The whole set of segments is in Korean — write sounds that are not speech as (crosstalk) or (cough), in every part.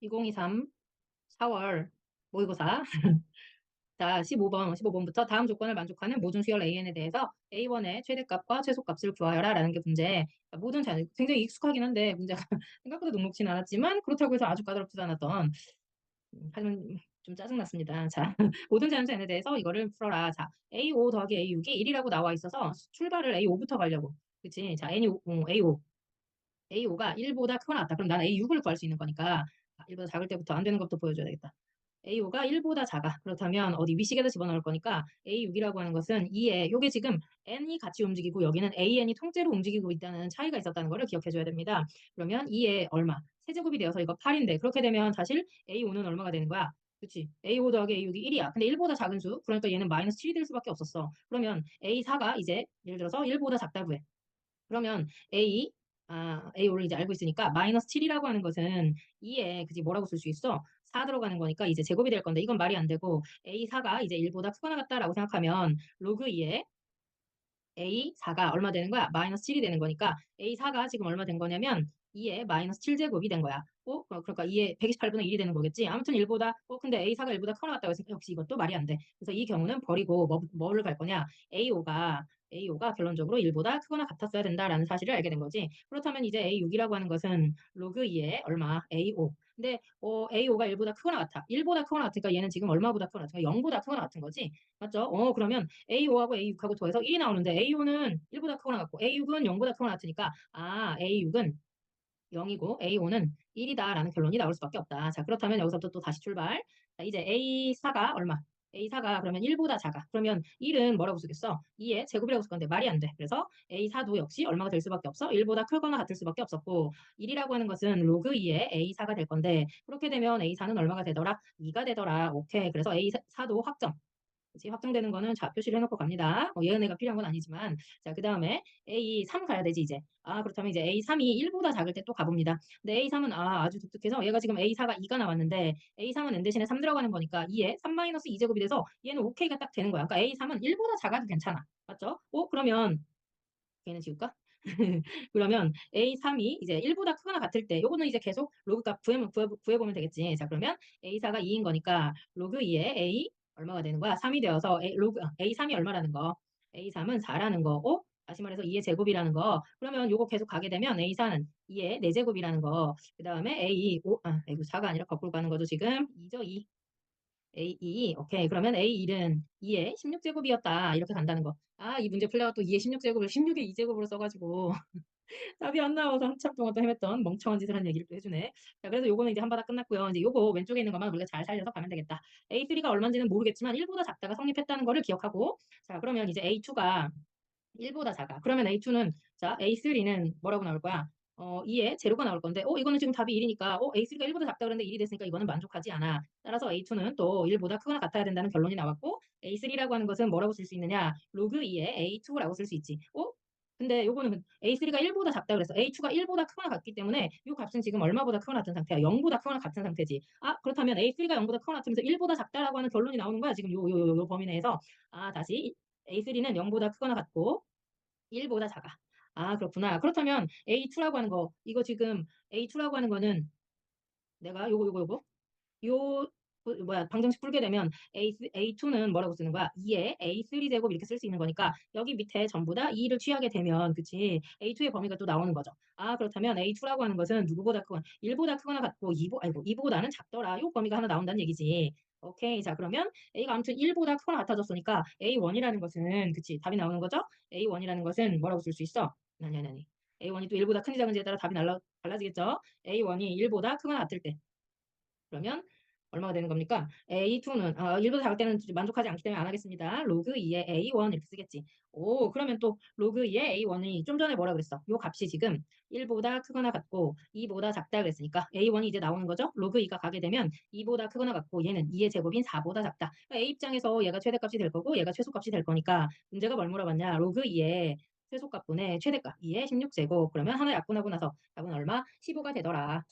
2023 4월 모의고사 (laughs) 자 15번 15번부터 다음 조건을 만족하는 모든 수열 AN에 대해서 A1의 최대값과 최소값을 구하여라 라는 게 문제 모든 자 굉장히 익숙하긴 한데 문제가 (laughs) 생각보다 녹록진 않았지만 그렇다고 해서 아주 까다롭지도 않았던 음, 하지만 좀 짜증났습니다. 자, (laughs) 모든 자연수 n에 대해서 이거를 풀어라. 자, A5 더하기 A6이 1이라고 나와 있어서 출발을 A5부터 가려고. 그치? 자, N이 오- 어, A5. A5가 1보다 크거나 같다. 그럼 나는 A6을 구할 수 있는 거니까 1보다 작을 때부터 안 되는 것도 보여줘야 되겠다. A5가 1보다 작아. 그렇다면 어디 위식에다 집어넣을 거니까 A6이라고 하는 것은 2에 요게 지금 N이 같이 움직이고 여기는 AN이 통째로 움직이고 있다는 차이가 있었다는 거를 기억해 줘야 됩니다. 그러면 2에 얼마? 세제곱이 되어서 이거 8인데 그렇게 되면 사실 A5는 얼마가 되는 거야? 그치? A5 더하기 A6이 1이야. 근데 1보다 작은 수, 그러니까 얘는 마이너스 7이 될 수밖에 없었어. 그러면 A4가 이제 예를 들어서 1보다 작다고 해. 그러면 A, 아, A5를 이제 알고 있으니까 마이너스 7이라고 하는 것은 2에 그지 뭐라고 쓸 수 있어? 4 들어가는 거니까 이제 제곱이 될 건데 이건 말이 안 되고 A4가 이제 1보다 크거나 같다라고 생각하면 로그 2에 A4가 얼마 되는 거야? 마이너스 7이 되는 거니까 A4가 지금 얼마 된 거냐면 2에 마이너스 7제곱이 된 거야. 어? 어, 그러니까 2에 128분의 1이 되는 거겠지. 아무튼 1보다 어 근데 A4가 1보다 크거나 같다고 해서 역시 이것도 말이 안 돼. 그래서 이 경우는 버리고 뭐, 뭐를 갈 거냐? A5가 A5가 결론적으로 1보다 크거나 같았어야 된다라는 사실을 알게 된 거지. 그렇다면 이제 A6이라고 하는 것은 로그 2에 얼마? A5. 근데 어, A5가 1보다 크거나 같아. 1보다 크거나 같으니까 얘는 지금 얼마보다 크거나 거 0보다 크거나 같은 거지. 맞죠? 어, 그러면 A5하고 A6하고 더해서 1이 나오는데 A5는 1보다 크거나 같고 A6은 0보다 크거나 같으니까 아, A6은 0이고 A5는 1이다라는 결론이 나올 수밖에 없다. 자, 그렇다면 여기서부터 또 다시 출발. 자, 이제 A4가 얼마? A4가 그러면 1보다 작아. 그러면 1은 뭐라고 쓰겠어? 2의 제곱이라고 쓸 건데 말이 안 돼. 그래서 A4도 역시 얼마가 될 수밖에 없어? 1보다 크거나 같을 수밖에 없었고 1이라고 하는 것은 로그 2의 A4가 될 건데 그렇게 되면 A4는 얼마가 되더라? 2가 되더라. 오케이. 그래서 A4도 확정. 그치? 확정되는 거는 자 표시를 해놓고 갑니다. 뭐 얘은혜가 필요한 건 아니지만 자그 다음에 A3 가야 되지 이제. 아 그렇다면 이제 A3이 1보다 작을 때 또 가봅니다. 근데 A3은 아 아주 독특해서 얘가 지금 A4가 2가 나왔는데 A3은 N 대신에 3 들어가는 거니까 2에 3-2제곱이 돼서 얘는 OK가 딱 되는 거야. 그러니까 A3은 1보다 작아도 괜찮아. 맞죠? 어 그러면 얘는 지울까? (laughs) 그러면 A3이 이제 1보다 크거나 같을 때 요거는 이제 계속 로그 값 구해, 구해, 구해보면 되겠지. 자 그러면 A4가 2인 거니까 로그 2에 A 얼마가 되는 거야? 3이 되어서 A, 로그, A3이 얼마라는 거? A3은 4라는 거고 다시 말해서 2의 제곱이라는 거. 그러면 요거 계속 가게 되면 A4는 2의 4제곱이라는 거. 그 다음에 A, 5, 아, 이거 4가 아니라 거꾸로 가는 거죠, 지금. 2죠, 2. A2, 오케이. 그러면 A1은 2의 16제곱이었다. 이렇게 간다는 거. 아, 이 문제 풀려가 또 2의 16제곱을 16의 2제곱으로 써가지고 답이 안 나와서 한참 동안 또 헤맸던 멍청한 짓을 한 얘기를 또 해주네. 자, 그래서 요거는 이제 한 바닥 끝났고요. 이제 요거 왼쪽에 있는 것만 우리가 잘 살려서 가면 되겠다. A3가 얼마인지는 모르겠지만 1보다 작다가 성립했다는 거를 기억하고 자, 그러면 이제 A2가 1보다 작아. 그러면 A2는 자, A3는 뭐라고 나올 거야? 어, 2에 제로가 나올 건데, 어, 이거는 지금 답이 1이니까, 어, A3가 1보다 작다 그랬는데 1이 됐으니까 이거는 만족하지 않아. 따라서 A2는 또 1보다 크거나 같아야 된다는 결론이 나왔고, A3라고 하는 것은 뭐라고 쓸 수 있느냐? 로그 2에 A2라고 쓸 수 있지. 어? 근데 요거는 A3가 1보다 작다 그래서 A2가 1보다 크거나 같기 때문에 이 값은 지금 얼마보다 크거나 같은 상태야? 0보다 크거나 같은 상태지. 아, 그렇다면 A3가 0보다 크거나 같으면서 1보다 작다라고 하는 결론이 나오는 거야. 지금 요, 요, 요, 요 범위 내에서. 아, 다시 A3는 0보다 크거나 같고 1보다 작아. 아, 그렇구나. 그렇다면 A2라고 하는 거, 이거 지금 A2라고 하는 거는 내가 요거, 요거, 요거, 요, 그 뭐야, 방정식 풀게 되면 A, A2는 뭐라고 쓰는 거야? 2에 A3 제곱 이렇게 쓸 수 있는 거니까 여기 밑에 전부 다 2를 취하게 되면, 그치? A2의 범위가 또 나오는 거죠. 아, 그렇다면 A2라고 하는 것은 누구보다 크거나, 1보다 크거나 같고 2보, 아이고, 2보다는 작더라. 요 범위가 하나 나온다는 얘기지. 오케이. 자, 그러면 A가 아무튼 1보다 크거나 같아졌으니까 A1이라는 것은, 그치? 답이 나오는 거죠? A1이라는 것은 뭐라고 쓸 수 있어? 아니, 아니, 아니. A1이 또 1보다 큰지 작은지에 따라 답이 날라, 달라지겠죠? A1이 1보다 크거나 같을 때. 그러면 얼마가 되는 겁니까? A2는 어, 1보다 작을 때는 만족하지 않기 때문에 안 하겠습니다. 로그 2의 A1 이렇게 쓰겠지. 오, 그러면 또 로그 2의 A1이 좀 전에 뭐라 그랬어? 요 값이 지금 1보다 크거나 같고 2보다 작다 그랬으니까 A1이 이제 나오는 거죠? 로그 2가 가게 되면 2보다 크거나 같고 얘는 2의 제곱인 4보다 작다. 그러니까 A 입장에서 얘가 최대값이 될 거고 얘가 최소값이 될 거니까 문제가 뭘 물어봤냐? 로그 2의 최소값분의 최대값 2의 16제곱 그러면 하나 약분하고 나서 답은 얼마? 15가 되더라.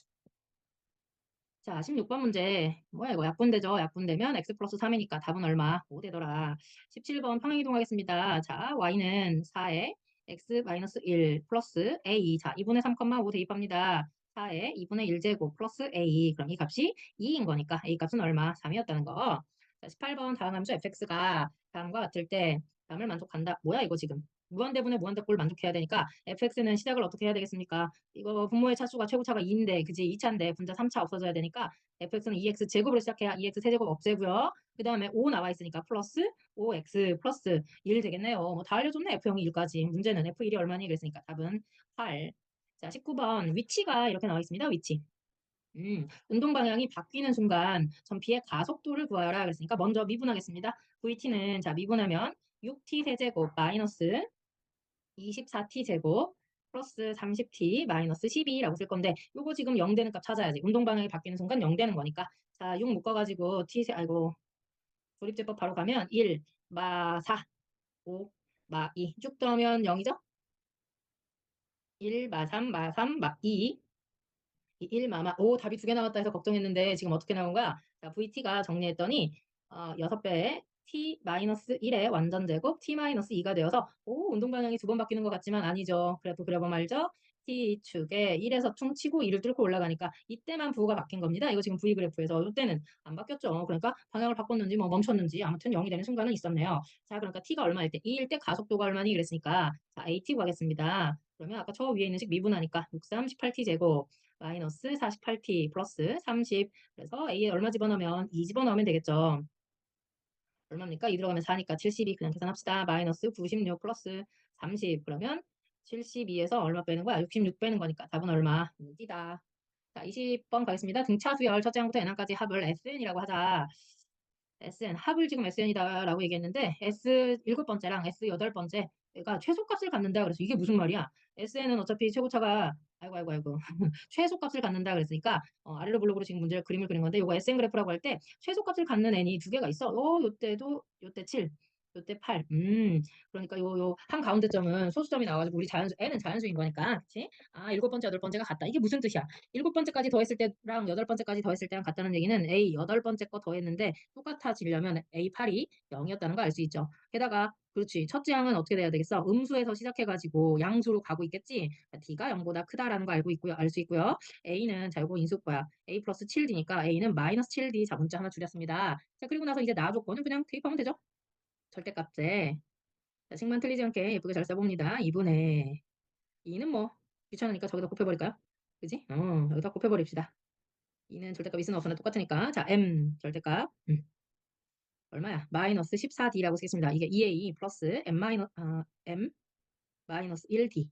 자, 16번 문제. 뭐야, 이거 약분되죠? 약분되면 x 플러스 3이니까 답은 얼마? 5 되더라. 17번 평행 이동하겠습니다. 자, y는 4에 x 마이너스 1 플러스 a. 자, 2분의 3,5 대입합니다. 4에 2분의 1제곱 플러스 a 그럼 이 값이 2인 거니까 a 값은 얼마? 3이었다는 거. 자, 18번 다음 함수 fx가 다음과 같을 때 다음을 만족한다. 뭐야 이거 지금? 무한대분의 무한대꼴 만족해야 되니까 fx는 시작을 어떻게 해야 되겠습니까? 이거 분모의 차수가 최고차가 2인데 그지 2차인데 분자 3차 없어져야 되니까 fx는 2x 제곱으로 시작해야 2x 세제곱 없애고요. 그 다음에 5 나와 있으니까 플러스 5x 플러스 1 되겠네요. 뭐 다 알려줬네 f0이 1까지. 문제는 f1이 얼마니 그랬으니까 답은 8. 자 19번 위치가 이렇게 나와 있습니다. 위치. 음, 운동 방향이 바뀌는 순간 전피의 가속도를 구하라 그랬으니까 먼저 미분하겠습니다. VT는 자 미분하면 6t 세제곱 마이너스 24t 제곱 플러스 30t 마이너스 12라고 쓸 건데 요거 지금 0 되는 값 찾아야지. 운동 방향이 바뀌는 순간 0 되는 거니까 자, 6 묶어 가지고 t 세 아이고 조립제법 바로 가면 1, 마 4, 5, 마 2. 쭉 더하면 0이죠? 1, 마 3, 마 3, 마 2. 1, 마마. 오, 답이 두 개 나왔다 해서 걱정했는데 지금 어떻게 나온 거야? 자, VT가 정리했더니 어, 6배에 t-1의 완전 제곱 t-2가 되어서 오, 운동 방향이 두 번 바뀌는 것 같지만 아니죠. 그래도 그려보 말죠. t축에 1에서 퉁치고 2를 뚫고 올라가니까 이때만 부호가 바뀐 겁니다. 이거 지금 V 그래프에서 이때는 안 바뀌었죠. 그러니까 방향을 바꿨는지 뭐 멈췄는지 아무튼 0이 되는 순간은 있었네요. 자, 그러니까 t가 얼마일 때? 2일 때 가속도가 얼마니 그랬으니까 자, at 구하겠습니다. 그러면 아까 저 위에 있는 식 미분하니까 63, 18t 제곱 마이너스 48t 플러스 30 그래서 a에 얼마 집어넣으면 2 집어넣으면 되겠죠. 얼마입니까? 2 들어가면 4니까 72 그냥 계산합시다. 마이너스 96 플러스 30 그러면 72에서 얼마 빼는 거야? 66 빼는 거니까 답은 얼마? 6이다. 자, 20번 가겠습니다. 등차 수열 첫째 항부터 n항까지 합을 SN이라고 하자. SN 합을 지금 SN이다라고 얘기했는데 S 일곱 번째랑 S 여덟 번째가 최소값을 갖는다 그래서 이게 무슨 말이야? SN은 어차피 최고차가 아이고 아이고 아이고 (laughs) 최소값을 갖는다 그랬으니까 어, 아래로 블록으로 지금 문제를 그림을 그린 건데 이거 SN 그래프라고 할 때 최소값을 갖는 n이 두 개가 있어. 어, 요때도 요때 7 요때 8. 음, 그러니까 요, 요, 한 가운데 점은 소수점이 나와 가지고 우리 자연수, n은 자연수인 거니까. 그치? 아, 일곱 번째, 여덟 번째가 같다. 이게 무슨 뜻이야? 일곱 번째까지 더했을 때랑 여덟 번째까지 더했을 때랑 같다는 얘기는 A 여덟 번째 거 더했는데 똑같아지려면 A8이 0이었다는 거 알 수 있죠. 게다가, 그렇지. 첫째 항은 어떻게 돼야 되겠어? 음수에서 시작해가지고 양수로 가고 있겠지. D가 0보다 크다라는 거 알고 있고요. 알 수 있고요. A는 자, 요거 인수거야. A 플러스 7D니까 A는 마이너스 7D. 자, 문자 하나 줄였습니다. 자, 그리고 나서 이제 나 조건은 그냥 대입하면 되죠. 절대값제. 자, 식만 틀리지 않게 예쁘게 잘 써봅니다. 2분의 2는 뭐 귀찮으니까 저기다 곱해버릴까요? 그지? 어, 여기다 곱해버립시다. 2는 절대값 있으나 없으나 똑같으니까 자, m 절대값 음. 얼마야? 마이너스 14d라고 쓰겠습니다. 이게 2a 플러스 m 마이너 아, m 마이너스 1d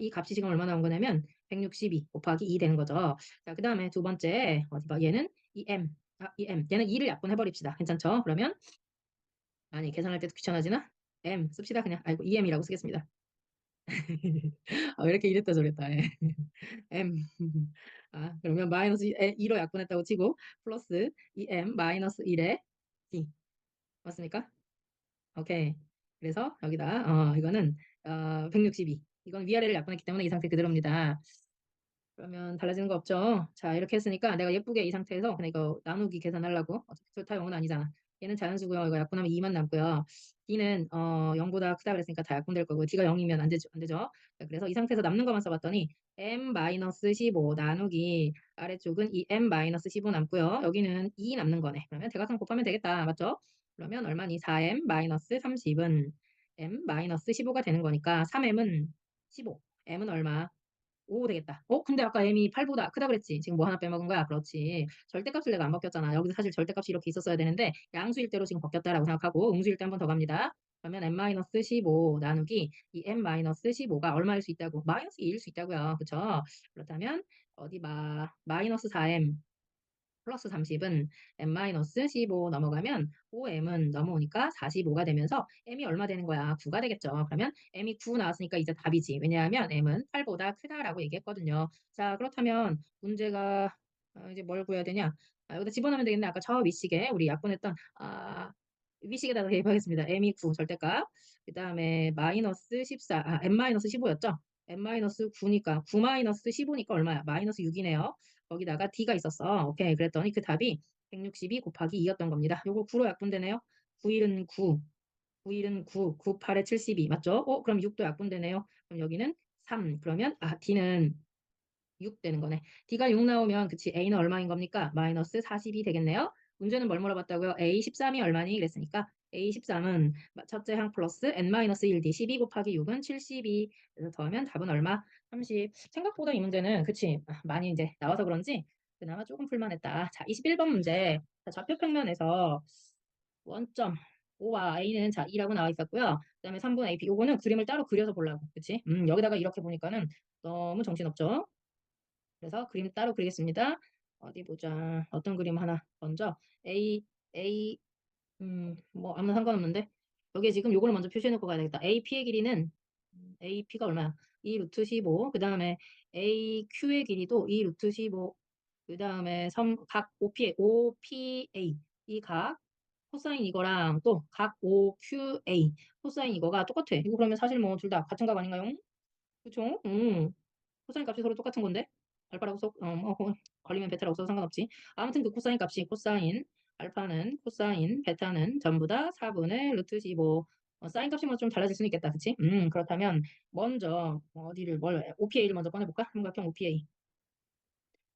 이 값이 지금 얼마 나온 거냐면 162 곱하기 2 되는 거죠. 자, 그 다음에 두 번째 어디 봐? 얘는 2m 아, 2m 얘는 2를 약분해버립시다. 괜찮죠? 그러면 아니 계산할 때도 귀찮아지나? m 씁시다 그냥 아이고 2m이라고 쓰겠습니다. (laughs) 어, 이렇게 이랬다 저랬다. 예. (laughs) m 아 그러면 마이너스 2로 약분했다고 치고 플러스 2m 마이너스 1에 d 맞습니까? 오케이. 그래서 여기다 어 이거는 어, 162 이건 위아래를 약분했기 때문에 이 상태 그대로입니다. 그러면 달라지는 거 없죠? 자 이렇게 했으니까 내가 예쁘게 이 상태에서 그냥 이거 나누기 계산하려고 어차피 절타 영은 아니잖아. 얘는 자연수고요. 이거 약분하면 2만 남고요. D는 어 0보다 크다 그랬으니까 다 약분될 거고 D가 0이면 안 되죠. 안 되죠. 그래서 이 상태에서 남는 것만 써봤더니 M-15 나누기 아래쪽은 이 M-15 남고요. 여기는 2 남는 거네. 그러면 대각선 곱하면 되겠다. 맞죠? 그러면 얼마니? 4M-30은 M-15가 되는 거니까 3M은 15. M은 얼마? 5 되겠다. 어? 근데 아까 m이 8보다 크다 그랬지. 지금 뭐 하나 빼먹은 거야? 그렇지. 절대값을 내가 안 바뀌었잖아. 여기서 사실 절대값이 이렇게 있었어야 되는데 양수일 대로 지금 바뀌었다라고 생각하고 음수일 때 한 번 더 갑니다. 그러면 m-15 나누기 이 m-15가 얼마일 수 있다고? 마이너스 2일 수 있다고요. 그쵸? 그렇다면 어디 봐. 마이너스 4m 플러스 30은 m-15 넘어가면 5m은 넘어오니까 45가 되면서 m이 얼마 되는 거야? 9가 되겠죠. 그러면 m이 9 나왔으니까 이제 답이지. 왜냐하면 m은 8보다 크다라고 얘기했거든요. 자 그렇다면 문제가 어, 이제 뭘 구해야 되냐? 아, 여기다 집어넣으면 되겠네. 아까 저 위식에 우리 약분했던 아, 위식에다가 대입하겠습니다. m이 9 절대값. 그 다음에 마이너스 14, 아, m-15였죠? m-9니까 9 마이너스 15니까 얼마야? 마이너스 6이네요. 거기다가 D가 있었어. 오케이. 그랬더니 그 답이 162 곱하기 2였던 겁니다. 요거 9로 약분되네요. 9일은 9, 9일은 9, 9, 8에 72 맞죠? 어, 그럼 6도 약분되네요. 그럼 여기는 3. 그러면 아 D는 6 되는 거네. D가 6 나오면 그치 A는 얼마인 겁니까? 마이너스 40이 되겠네요. 문제는 뭘 물어봤다고요? A 13이 얼마니? 그랬으니까 A 13은 첫째 항 플러스 n-1D 12 곱하기 6은 72. 그래서 더하면 답은 얼마? 30. 생각보다 이 문제는 그치 아, 많이 이제 나와서 그런지 그나마 조금 풀만했다. 자, 21번 문제. 자, 좌표 평면에서 원점 O와 A는 자 2라고 나와 있었고요. 그 다음에 3분 AP 요거는 그림을 따로 그려서 보려고. 그치? 음, 여기다가 이렇게 보니까는 너무 정신없죠? 그래서 그림 따로 그리겠습니다. 어디 보자. 어떤 그림 하나 먼저 A A 음, 뭐 아무 상관없는데 여기에 지금 요거를 먼저 표시해 놓고 가야 되겠다. AP의 길이는 음, AP가 얼마야? 2 루트 15. 그 다음에 AQ의 길이도 2 루트 15. 그 다음에 각 OPA OPA 이 각 코사인 이거랑 또 각 OQA 코사인 이거가 똑같아. 이거 그러면 사실 뭐 둘 다 같은 값 아닌가요? 그쵸? 음. 코사인 값이 서로 똑같은 건데 알파라고 써 어, 어, 어, 걸리면 베타라고 써도 상관없지. 아무튼 그 코사인 값이 코사인 알파는 코사인 베타는 전부 다 4분의 루트 15 어, 사인 값이 뭐 좀 달라질 수는 있겠다. 그치? 음, 그렇다면 먼저 어디를 뭘 OPA를 먼저 꺼내볼까? 삼각형 OPA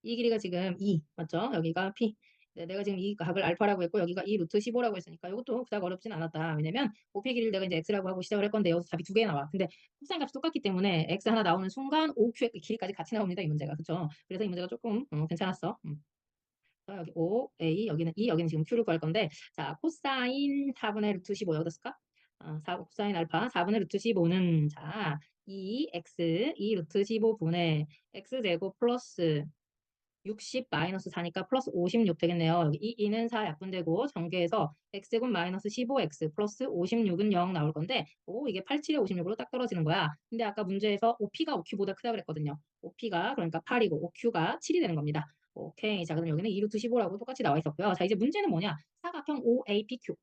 이 길이가 지금 2 맞죠? 여기가 P 네, 내가 지금 이 각을 알파라고 했고 여기가 2 루트 15라고 했으니까 이것도 그닥 어렵진 않았다. 왜냐면 OP 길이를 내가 이제 x라고 하고 시작을 할 건데 여기서 답이 두 개 나와. 근데 코사인 값이 똑같기 때문에 x 하나 나오는 순간 OQ의 길이까지 같이 나옵니다. 이 문제가. 그렇죠? 그래서 이 문제가 조금 어, 괜찮았어. 음. 자, 여기 O, A, 여기는 E, 여기는 지금 Q를 구할 건데 자, 코사인 4분의 루트 15 여기다 쓸까? 어, 4, 코사인 알파 4분의 루트 15는 자, 2x 2 루트 15분의 x제곱 플러스 60 마이너스 4니까 플러스 56 되겠네요. 여기 이 2는 4 약분되고 전개해서 x제곱 마이너스 15x 플러스 56은 0 나올 건데 오 이게 87에 56으로 딱 떨어지는 거야. 근데 아까 문제에서 OP가 OQ보다 크다 그랬거든요. OP가 그러니까 8이고 OQ가 7이 되는 겁니다. 오케이. 자, 그럼 여기는 2루트 15라고 똑같이 나와 있었고요. 자, 이제 문제는 뭐냐? 사각형 OAPQ,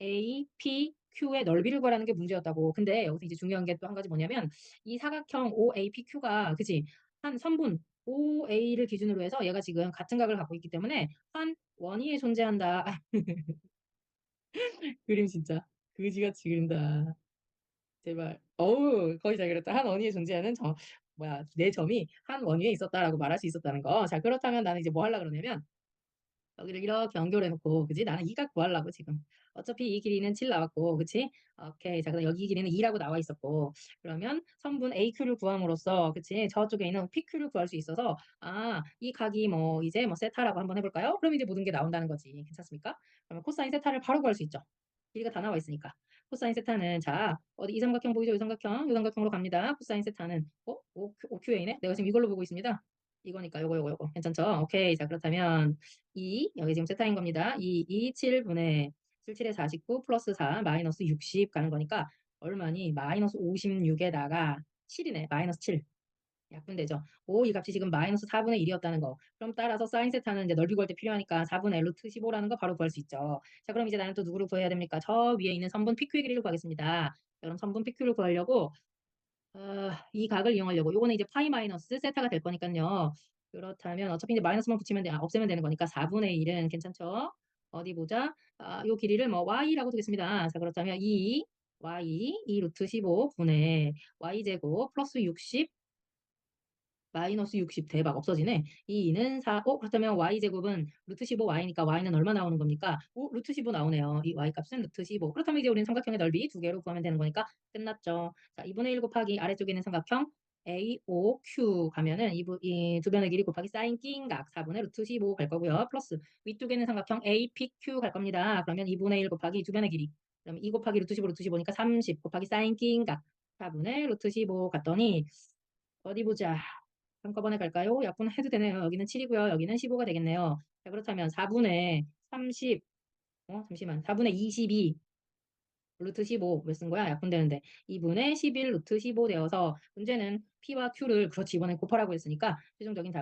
OAPQ의 넓이를 구하라는 게 문제였다고. 근데 여기서 이제 중요한 게 또 한 가지 뭐냐면 이 사각형 OAPQ가 그지? 한 3분 OA를 기준으로 해서 얘가 지금 같은 각을 갖고 있기 때문에 한 원위에 존재한다. (laughs) 그림 진짜 그지같이 그린다. 제발. 어우, 거의 잘 그렸다. 한 원위에 존재하는 저 뭐야 내 점이 한 원위에 있었다라고 말할 수 있었다는 거. 자 그렇다면 나는 이제 뭐 하려 그러냐면 여기를 이렇게 연결해 놓고 그지? 나는 이각 구하려고 지금. 어차피 이 길이는 7 나왔고 그치? 오케이. 자 그럼 여기 길이는 2라고 나와 있었고 그러면 선분 AQ를 구함으로써 그치? 저쪽에 있는 PQ를 구할 수 있어서 아 이 각이 뭐 이제 뭐 세타라고 한번 해볼까요? 그럼 이제 모든 게 나온다는 거지. 괜찮습니까? 그러면 코사인 세타를 바로 구할 수 있죠. 길이가 다 나와 있으니까. 코사인 세타는 자 어디 이 삼각형 보이죠? 이 삼각형 이 삼각형으로 갑니다. 코사인 세타는 어? OQA네? 내가 지금 이걸로 보고 있습니다. 이거니까 요거 요거 요거 괜찮죠? 오케이 자 그렇다면 2 여기 지금 세타인 겁니다. 2 2 7분의 7 7에 49 플러스 4 마이너스 60 가는 거니까 얼마니? 마이너스 56에다가 7이네 마이너스 7 약분되죠. 오, 이 값이 지금 마이너스 4분의 1이었다는 거. 그럼 따라서 사인 세타는 이제 넓이 구할 때 필요하니까 4분의 루트 15라는 거 바로 구할 수 있죠. 자, 그럼 이제 나는 또 누구를 구해야 됩니까? 저 위에 있는 선분 PQ의 길이를 구하겠습니다. 그럼 선분 PQ를 구하려고 어, 이 각을 이용하려고 요거는 이제 파이 마이너스 세타가 될 거니까요. 그렇다면 어차피 이제 마이너스만 붙이면 돼, 아, 없애면 되는 거니까 4분의 1은 괜찮죠? 어디 보자. 아, 요 길이를 뭐 y라고 두겠습니다. 자, 그렇다면 2 y 2 루트 15 분의 y제곱 플러스 60 마이너스 60 대박 없어지네. 2는 4. 어, 그렇다면 y제곱은 루트 15y니까 y는 얼마 나오는 겁니까? 오, 루트 15 나오네요. 이 y 값은 루트 15. 그렇다면 이제 우리는 삼각형의 넓이 두 개로 구하면 되는 거니까 끝났죠. 자, 2분의 1 곱하기 아래쪽에 있는 삼각형 AOQ 가면은 이, 이 두변의 길이 곱하기 사인 낀각 4분의 루트 15 갈 거고요. 플러스 위쪽에는 삼각형 APQ 갈 겁니다. 그러면 2분의 1 곱하기 두변의 길이. 그러면 2 곱하기 루트 15 루트 15니까 30 곱하기 사인 낀각 4분의 루트 15 갔더니 어디 보자. 한꺼번에 갈까요? 약분 해도 되네요. 여기는 7이고요. 여기는 15가 되겠네요. 자, 그렇다면 4분의 30, 어, 잠시만. 4분의 22 루트 15 왜 쓴 거야? 약분되는데 2분의 11 루트 15 되어서 문제는 P와 Q를 그렇지 이번엔 곱하라고 했으니까 최종적인 답